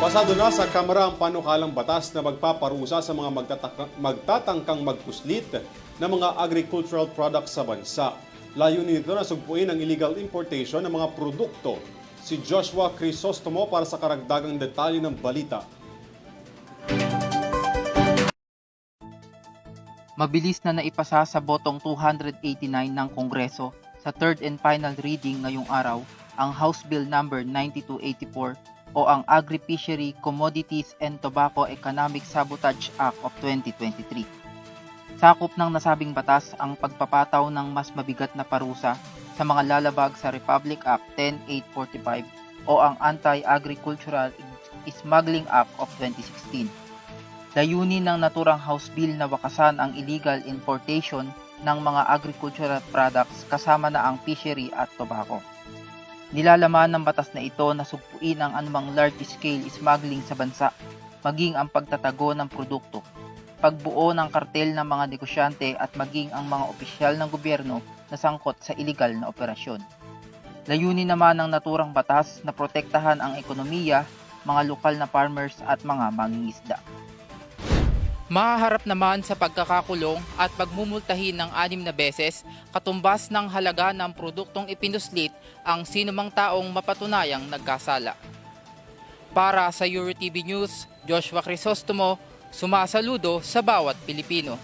Pasado na sa Kamara ang panukalang batas na magpaparusa sa mga magtatangkang magpuslit ng mga agricultural products sa bansa. Layunin nito na sugpuin ang illegal importation ng mga produkto. Si Joshua Crisostomo para sa karagdagang detalye ng balita. Mabilis na naipasa sa botong 289 ng Kongreso sa third and final reading ngayong araw ang House Bill number 9284 o ang Agri-Fishery Commodities and Tobacco Economic Sabotage Act of 2023. Sakop ng nasabing batas ang pagpapataw ng mas mabigat na parusa sa mga lalabag sa Republic Act 10845 o ang Anti-Agricultural Smuggling Act of 2016. Layunin ng naturang House Bill na wakasan ang illegal importation ng mga agricultural products kasama na ang fishery at tobacco. Nilalaman ng batas na ito na sugpuin ang anumang large-scale smuggling sa bansa, maging ang pagtatago ng produkto, pagbuo ng kartel ng mga negosyante at maging ang mga opisyal ng gobyerno na sangkot sa illegal na operasyon. Layunin naman ng naturang batas na protektahan ang ekonomiya, mga lokal na farmers at mga mangingisda. Mahaharap naman sa pagkakakulong at pagmumultahin ng anim na beses katumbas ng halaga ng produktong ipinuslit ang sinumang taong mapatunayang nagkasala. Para sa EuroTV News, Joshua Crisostomo, sumasaludo sa bawat Pilipino.